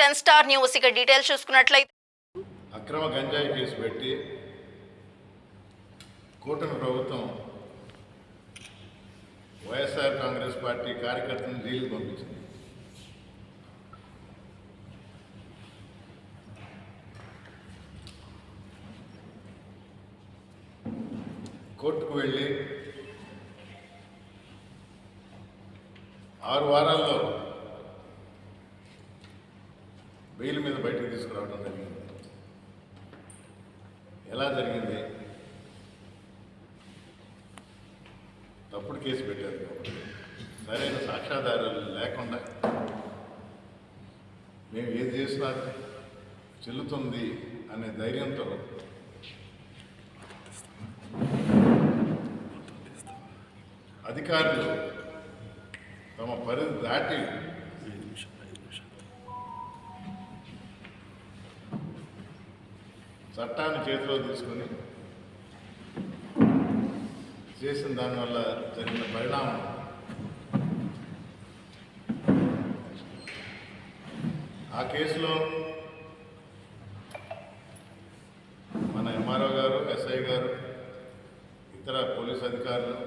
Ten star news ఇక details చూసుకున్నట్లయితే. అక్రమ గంజాయి కేసు పెట్టి కూటమి ప్రభుత్వం వైఎస్ఆర్ కాంగ్రెస్ పార్టీ కార్యకర్తలను జైలుకు పంపించింది. కోర్టుకు వెళ్ళి ఆరు వారాల్లో బెయిల్ మీద బయటకు తీసుకురావడం జరిగింది. ఎలా జరిగింది? తప్పుడు కేసు పెట్టారు. కాబట్టి సరైన సాక్ష్యాధారాలు లేకుండా మేము ఏది చేసినా చెల్లుతుంది అనే ధైర్యంతో అధికారులు తమ పరిధి దాటి చట్టాన్ని చేతిలో తీసుకొని చేసిన దానివల్ల జరిగిన పరిణామం. ఆ కేసులో మన ఎంఆర్ఓ గారు ఎస్ఐ గారు ఇతర పోలీస్ అధికారులు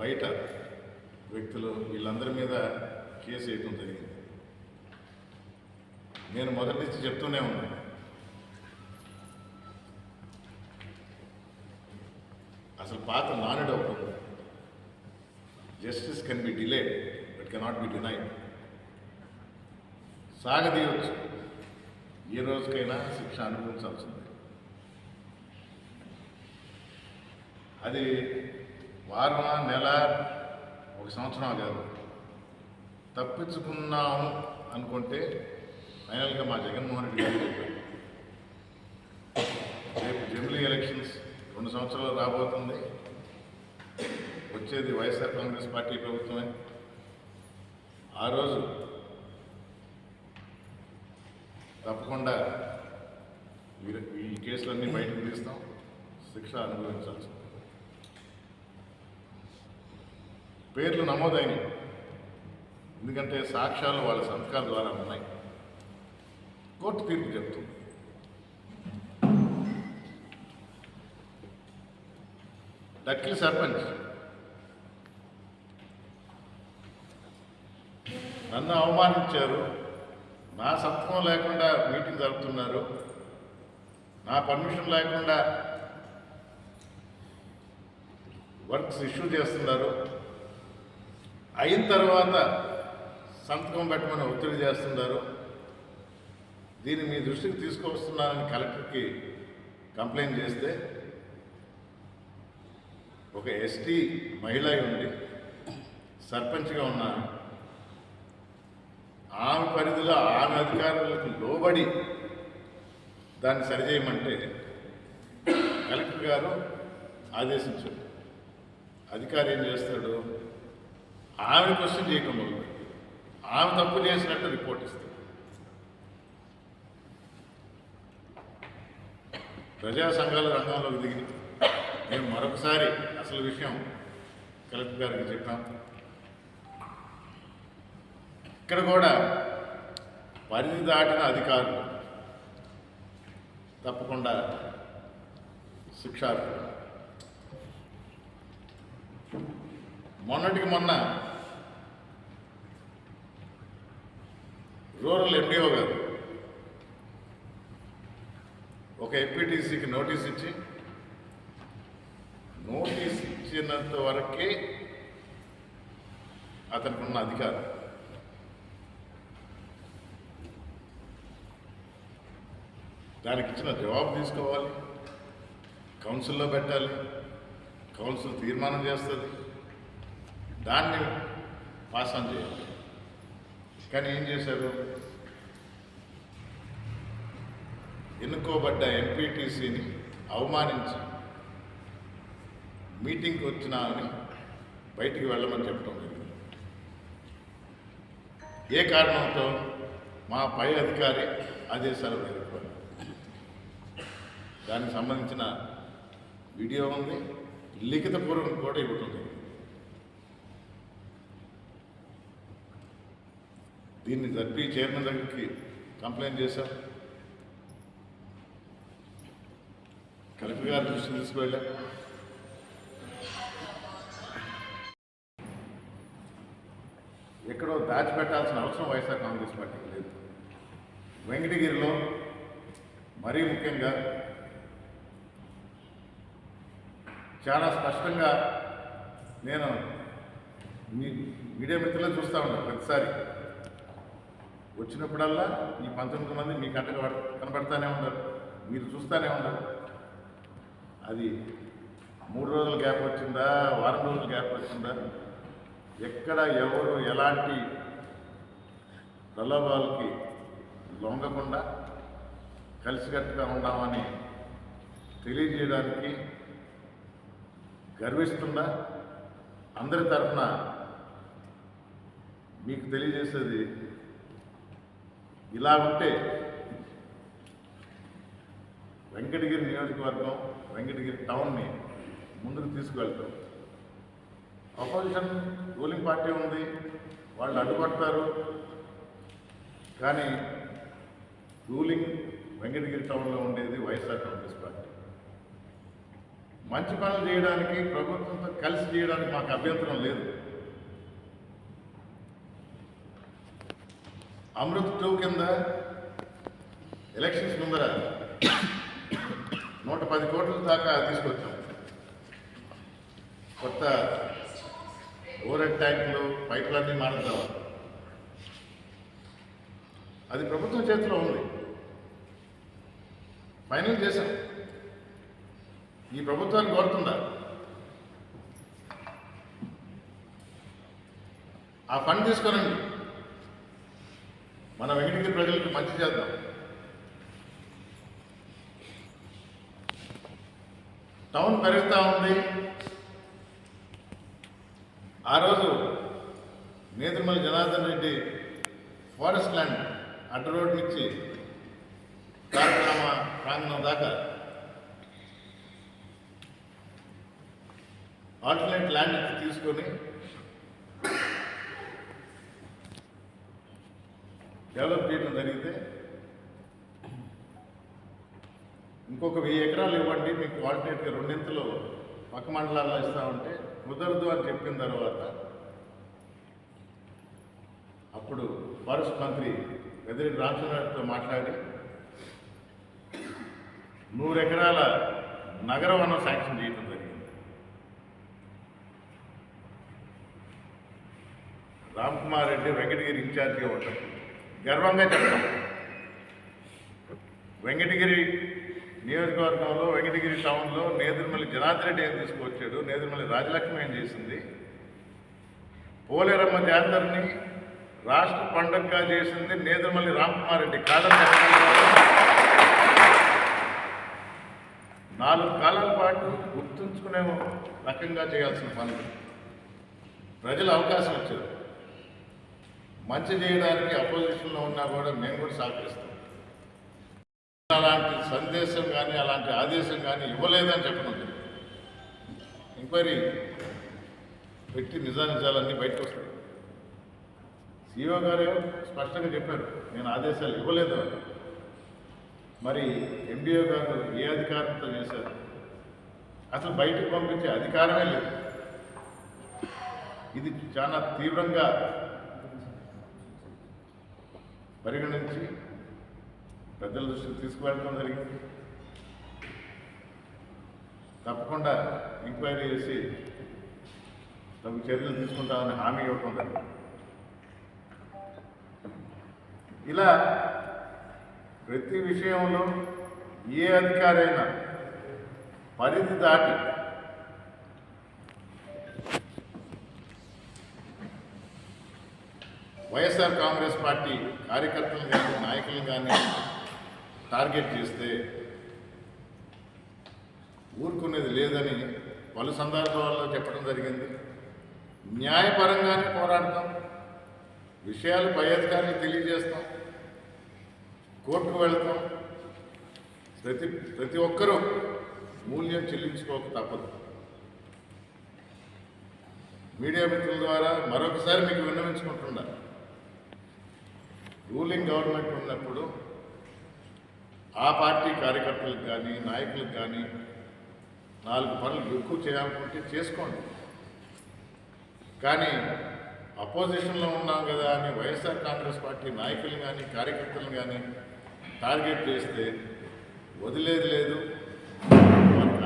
బయట వ్యక్తులు వీళ్ళందరి మీద కేసు వేయటం జరిగింది. నేను మొదటి నుంచి చెప్తూనే ఉన్నాను. అసలు పాత నానుడు ఒకటి justice can be delayed but cannot be denied సాగదీయవచ్చు ఏ రోజుకైనా శిక్ష అనుభవించాల్సిందే. అది వారం నెల? ఒక సంవత్సరం కాదు. తప్పించుకున్నాం అనుకుంటే ఫైనల్గా మా జగన్మోహన్ రెడ్డి గారు చెప్పారు. రేపు జమిలీ ఎలక్షన్స్. రెండు సంవత్సరాలు రాబోతుంది. వచ్చేది వైఎస్ఆర్ కాంగ్రెస్ పార్టీ ప్రభుత్వమే. ఆ రోజు తప్పకుండా ఈ కేసులన్నీ బయటకు తీస్తాం. శిక్ష అనుభవించాల్సి పేర్లు నమోదైనవి. ఎందుకంటే సాక్ష్యాలు వాళ్ళ సంతకాల ద్వారా ఉన్నాయి. కోర్టు తీర్పు చెప్తుంది. డక్కిలి సర్పంచ్. నన్ను అవమానించారు. నా సంతకం లేకుండా మీటింగ్ జరుపుతున్నారు. నా పర్మిషన్ లేకుండా వర్క్స్ ఇష్యూ చేస్తున్నారు. అయిన తర్వాత సంతకం పెట్టమని ఒత్తిడి చేస్తున్నారు. దీన్ని మీ దృష్టికి తీసుకొస్తున్నానని కలెక్టర్కి కంప్లైంట్ చేస్తే ఒక ఎస్టీ మహిళ అయి ఉండి సర్పంచ్గా ఉన్నారు ఆమె పరిధిలో ఆమె అధికారులకు లోబడి దాన్ని సరిచేయమంటే కలెక్టర్ గారు ఆదేశించారు. అధికారి ఏం చేస్తాడు? ఆమె క్వశ్చన్ చేయటం ఆమె తప్పు చేసినట్టు రిపోర్ట్ ఇస్తాడు. ప్రజా సంఘాల రంగంలోకి దిగి మేము మరొకసారి అసలు విషయం కలెక్టర్ గారికి చెప్పాం ఇక్కడ కూడా పరిధి దాటిన అధికారులు తప్పకుండా శిక్షార్హులు. మొన్నటికి మొన్న రూరల్ ఎండిఓ గారు ఒక ఎంపీటీసీకి నోటీస్ ఇచ్చి నోటీస్ ఇచ్చినంత వరకే అతనికి ఉన్న అధికారం. దానికి ఇచ్చిన జవాబు తీసుకోవాలి. కౌన్సిల్లో పెట్టాలి. కౌన్సిల్ తీర్మానం చేస్తుంది. దాన్ని పాస్ ఆన్ చేయాలి. కానీ ఏం చేశారు? ఎన్నుకోబడ్డ ఎంపీటీసీని అవమానించి మీటింగ్కి వచ్చినా అని బయటికి వెళ్ళమని చెప్పడం జరిగింది. ఏ కారణంతో మా పై అధికారి ఆదేశాలు వెళ్ళిపోయారు దానికి సంబంధించిన వీడియో ఉంది లిఖిత పూర్వం కూడా ఇవ్వటం జరిగింది. దీన్ని జడ్పీ చైర్మన్ దగ్గరికి కంప్లైంట్ చేశాం కలెక్టర్ గారి దృష్టి తీసుకువెళ్ళాం ఎక్కడో దాచిపెట్టాల్సిన అవసరం వైఎస్ఆర్ కాంగ్రెస్ పార్టీకి లేదు. వెంకటగిరిలో మరీ ముఖ్యంగా చాలా స్పష్టంగా నేను మీ మీడియా మిత్రులను చూస్తూ ఉన్నాను ప్రతిసారి. వచ్చినప్పుడల్లా ఈ పంతొమ్మిది మంది మీ కంట కనబడతానే ఉన్నారు. మీరు చూస్తూనే ఉన్నారు. అది మూడు రోజుల గ్యాప్ వచ్చిందా? వారం రోజుల గ్యాప్ వచ్చిందా? ఎక్కడ ఎవరు ఎలాంటి ప్రలోభాలకి లొంగకుండా కలిసికట్టుగా ఉన్నామని తెలియజేయడానికి గర్విస్తున్నా అందరి తరఫున మీకు తెలియజేసేది ఇలా ఉంటే వెంకటగిరి నియోజకవర్గం వెంకటగిరి టౌన్ని ముందుకు తీసుకువెళ్తాం. అపోజిషన్ రూలింగ్ పార్టీ ఉంది వాళ్ళు అడ్డుపడతారు. కానీ రూలింగ్ వెంకటగిరి టౌన్లో ఉండేది వైఎస్ఆర్ కాంగ్రెస్ పార్టీ. మంచి పనులు చేయడానికి ప్రభుత్వంతో కలిసి చేయడానికి మాకు అభ్యంతరం లేదు. అమృత్ టూ కింద ఎలక్షన్స్ ముందర నూట పది కోట్ల దాకా తీసుకొచ్చాం. కొత్త ఓవరెడ్ ట్యాంకులు పైపులన్నీ మారుద్దాం అది ప్రభుత్వం చేతిలో ఉంది. ఫైనల్ చేశాం. ఈ ప్రభుత్వాన్ని కోరుతుందా? ఆ ఫండ్ తీసుకోనండి మన వెంకటగిరి ప్రజలకు మంచి చేద్దాం. టౌన్ పెరుగుతూ ఉంది. ఆ రోజు నేతమల్లి జనార్దన్ రెడ్డి ఫారెస్ట్ ల్యాండ్ అడ్డ రోడ్ నుంచి కార్యక్రమ ప్రాంగణం దాకా ఆల్టర్నేట్ ల్యాండ్ తీసుకొని డెవలప్ చేయడం జరిగితే ఇంకొక వెయ్యి ఎకరాలు ఇవ్వండి మీకు ఆల్టర్నేట్గా రెండింతలు పక్క మండలాల్లో ఇస్తామంటే కుదరదు అని చెప్పిన తర్వాత అప్పుడు ఫారెస్ట్ మంత్రి పెద్దిరెడ్డి రామచంద్రతో మాట్లాడి నూరు ఎకరాల నగర వనం శాంక్షన్ చేయడం జరిగింది. రామ్ కుమార్ రెడ్డి వెంకటగిరి ఇన్ఛార్జిగా ఉంటాడు గర్వంగా చెప్తాం వెంకటగిరి నియోజకవర్గంలో వెంకటగిరి టౌన్లో నేదురుమల్లి జనార్దన్ రెడ్డి ఏం తీసుకొచ్చాడు నేదురుమల్లి రాజలక్ష్మి ఏం చేసింది? పోలేరమ్మ జాతరని రాష్ట్ర పండగగా చేసింది నేదురుమల్లి రామ్కుమార్ రెడ్డి. కాలం నాలుగు కాలాల పాటు గుర్తుంచుకునే రకంగా చేయాల్సిన పనులు. ప్రజలు అవకాశం ఇచ్చారు మంచి చేయడానికి అపోజిషన్లో ఉన్నా కూడా మేము కూడా సహకరిస్తాం. అలాంటి సందేశం కానీ అలాంటి ఆదేశం కానీ ఇవ్వలేదని చెప్పడం జరిగింది. ఎంక్వైరీ పెట్టి నిజానిజాలన్నీ బయటకు వస్తాయి. సీఓ గారు స్పష్టంగా చెప్పారు నేను ఆదేశాలు ఇవ్వలేదు. మరి ఎండిఓ గారు ఏ అధికారంతో చేశారు? అసలు బయటకు పంపించే అధికారమే లేదు. ఇది చాలా తీవ్రంగా పరిగణించి పెద్దల దృష్టికి తీసుకువెళ్ళడం జరిగింది. తప్పకుండా ఎంక్వైరీ చేసి తగు చర్యలు తీసుకుంటామని హామీ ఇవ్వటం జరిగింది. ఇలా ప్రతి విషయంలో ఏ అధికారైనా పరిధి దాటి వైఎస్ఆర్ కాంగ్రెస్ పార్టీ కార్యకర్తలు కానీ నాయకులు కానీ టార్గెట్ చేస్తే ఊరుకునేది లేదని పలు సందర్భాల్లో చెప్పడం జరిగింది. న్యాయపరంగానే పోరాడతాం. విషయాలు పై అధికారులకు తెలియజేస్తాం. కోర్టుకు వెళ్తాం. ప్రతి ప్రతి ఒక్కరూ మూల్యం చెల్లించుకోక తప్పదు. మీడియా మిత్రుల ద్వారా మరొకసారి మీకు విన్నవించుకుంటున్నా. రూలింగ్ గవర్నమెంట్ ఉన్నప్పుడు ఆ పార్టీ కార్యకర్తలకు కానీ నాయకులకు కానీ నాలుగు పనులు ఎక్కువ చేయాలనుకుంటే చేసుకోండి. కానీ అపోజిషన్లో ఉన్నాం కదా అని వైఎస్ఆర్ కాంగ్రెస్ పార్టీ నాయకులు కానీ కార్యకర్తలు కానీ టార్గెట్ చేస్తే వదిలేది లేదు.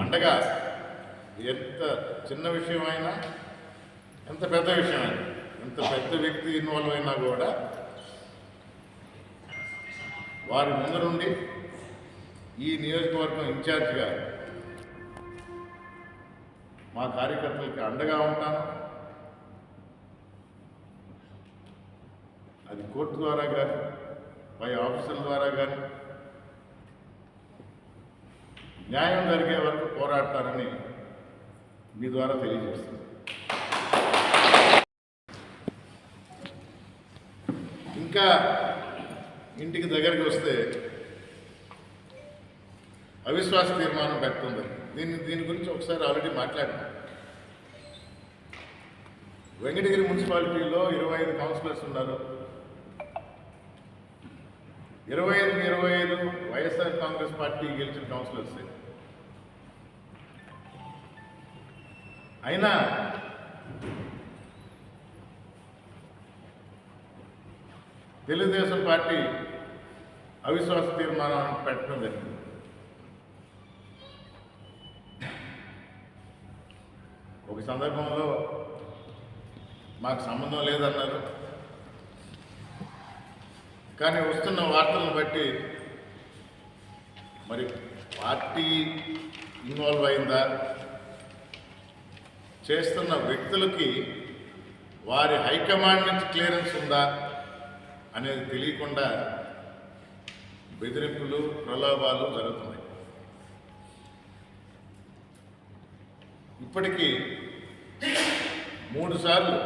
అండగా ఎంత చిన్న విషయమైనా ఎంత పెద్ద విషయమైనా ఎంత పెద్ద వ్యక్తి ఇన్వాల్వ్ అయినా కూడా వారి ముందు నుండి ఈ నియోజకవర్గం ఇన్ఛార్జిగా మా కార్యకర్తలకు అండగా ఉంటాను. అది కోర్టు ద్వారా కానీ పై ఆఫీసుల ద్వారా కానీ న్యాయం జరిగే వరకు పోరాడతానని మీ ద్వారా తెలియజేస్తుంది ఇంకా ఇంటికి దగ్గరికి వస్తే అవిశ్వాస తీర్మానం పెడుతుంది. దీన్ని దీని గురించి ఒకసారి ఆల్రెడీ మాట్లాడినా. వెంకటగిరి మున్సిపాలిటీలో ఇరవై ఐదు కౌన్సిలర్స్ ఉన్నారు. ఇరవై ఐదు ఇరవై ఐదు వైఎస్ఆర్ కాంగ్రెస్ పార్టీ గెలిచిన కౌన్సిలర్స్. అయినా తెలుగుదేశం పార్టీ అవిశ్వాస తీర్మానం పెట్టడం జరిగింది ఒక సందర్భంలో మాకు సంబంధం లేదన్నారు. కానీ వస్తున్న వార్తలను బట్టి మరి పార్టీ ఇన్వాల్వ్ అయిందా? చేస్తున్న వ్యక్తులకి వారి హైకమాండ్ నుంచి క్లియరెన్స్ ఉందా అనేది తెలియకుండా బెదిరింపులు ప్రలోభాలు జరుగుతున్నాయి. ఇప్పటికీ మూడు సార్లు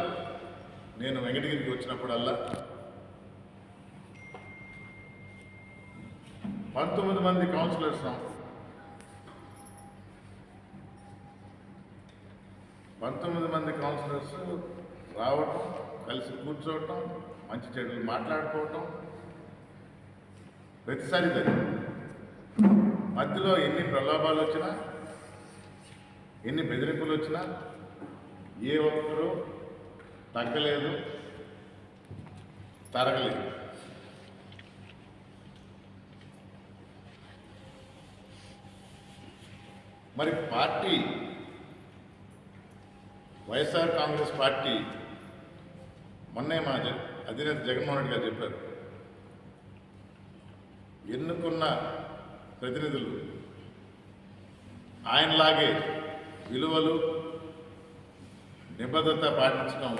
నేను వెంకటగిరికి వచ్చినప్పుడల్లా పంతొమ్మిది మంది కౌన్సిలర్స్ పంతొమ్మిది మంది కౌన్సిలర్స్ రావటం కలిసి కూర్చోవటం మంచి చెడులు మాట్లాడుకోవటం ప్రతిసారి జరిగింది. మధ్యలో ఎన్ని ప్రలోభాలు వచ్చినా ఎన్ని బెదిరింపులు వచ్చినా ఏ ఒక్కరూ తగ్గలేదు తరగలేదు. మరి పార్టీ వైఎస్ఆర్ కాంగ్రెస్ పార్టీ మొన్నే మా జ- అధినేత జగన్మోహన్ రెడ్డి గారు చెప్పారు. ఎన్నుకున్న ప్రతినిధులు ఆయనలాగే విలువలు నిబద్ధత పాటించడం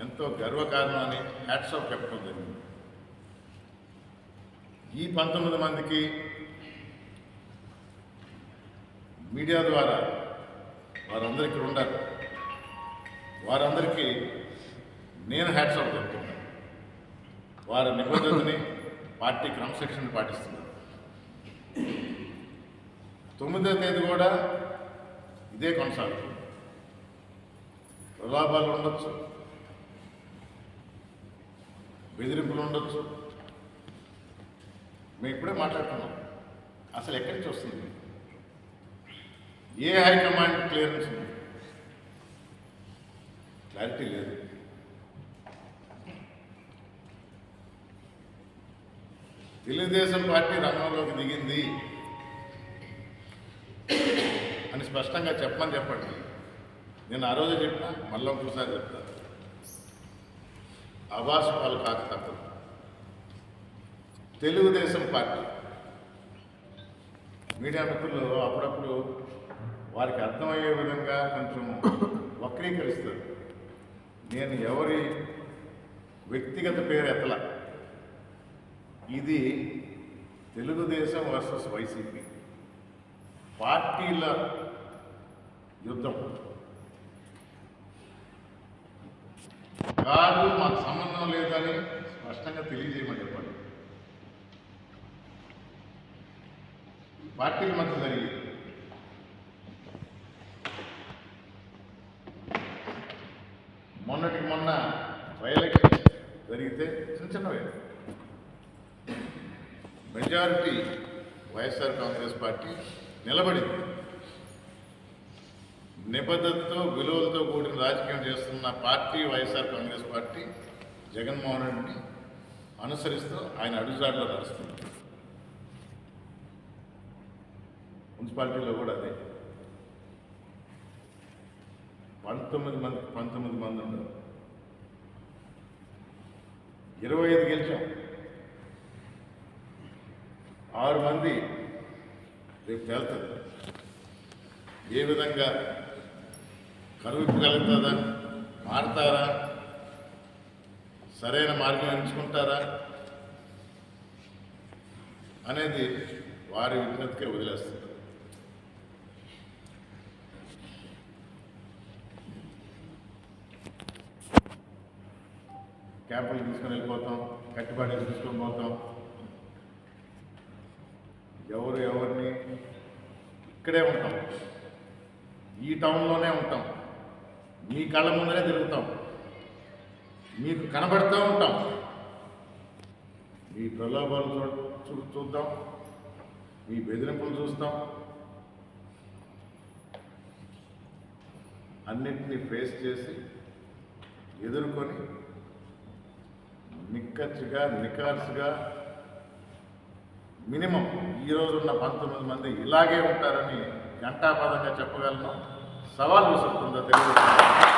ఎంతో గర్వకారణం అని హ్యాట్స్ ఆఫ్ చెప్పడం జరిగింది. ఈ పంతొమ్మిది మందికి మీడియా ద్వారా వారందరికీ ఉండాలి. వారందరికీ నేను హ్యాట్స్ ఆఫ్ చెప్తున్నాను. వారి నిబద్ధతని పార్టీ క్రమశిక్షణ పాటిస్తున్నారు. తొమ్మిదో తేదీ కూడా ఇదే కొనసాగుతుంది. ప్రలాభాలు ఉండొచ్చు. బెదిరింపులు ఉండొచ్చు. మేము ఇప్పుడే మాట్లాడుతున్నాం అసలు ఎక్కడి నుంచి వస్తుంది? ఏ హైకమాండ్ క్లియరెన్స్ ఉంది? క్లారిటీ లేదు. తెలుగుదేశం పార్టీ రంగంలోకి దిగింది అని స్పష్టంగా చెప్పమని చెప్పండి. నేను ఆ రోజు చెప్పినా మళ్ళీ ఇంకోసారి చెప్తాను అవాసు పాలు కాక తప్పదు. తెలుగుదేశం పార్టీ. మీడియా మిత్రులు అప్పుడప్పుడు వారికి అర్థమయ్యే విధంగా కొంచెం వక్రీకరిస్తారు. నేను ఎవరి వ్యక్తిగత పేరు ఎత్తల? ఇది తెలుగుదేశం వర్సెస్ వైసీపీ. పార్టీల యుద్ధం కాదు మాకు కానీ స్పష్టంగా తెలియజేయమని చెప్పండి పార్టీల మధ్య జరిగింది. మొన్నటికి మొన్న బై జరిగితే చిన్న చిన్నవే మెజారిటీ వైఎస్ఆర్ కాంగ్రెస్ పార్టీ నిలబడింది. నిబద్ధతతో విలువలతో కూడిన రాజకీయం చేస్తున్న party YSR Congress party Jaganmohan రెడ్డిని అనుసరిస్తూ ఆయన అడుగుజాడలో నడుస్తుంది మున్సిపాలిటీలో కూడా అదే. పంతొమ్మిది మంది పంతొమ్మిది మంది ఉన్నారు ఇరవై ఐదు గెలిచాం. ఆరు మంది రేపు తేలుతుంది ఏ విధంగా కరువిప్పగలుగుతుందా మారుతారా? సరైన మార్గం ఎంచుకుంటారా అనేది వారి విజ్ఞతకే వదిలేస్తుంది. క్యాంపులు తీసుకొని వెళ్ళిపోతాం కట్టుబాటు తీసుకొని పోతాం. ఎవరు ఎవరిని ఇక్కడే ఉంటాం. ఈ టౌన్లోనే ఉంటాం. మీ కళ్ళ ముందరే తిరుగుతాం. మీకు కనబడుతూ ఉంటాం. మీ ప్రలోభాలు చూ చూద్దాం. మీ బెదిరింపులు చూస్తాం. అన్నిటినీ ఫేస్ చేసి ఎదుర్కొని నిక్కచ్చిగా నికార్సుగా మినిమం ఈ రోజున్న పంతొమ్మిది మంది ఇలాగే ఉంటారని ఘంటాపదంగా చెప్పగలను. సవాల్ విసురుతుందో తెలియదు.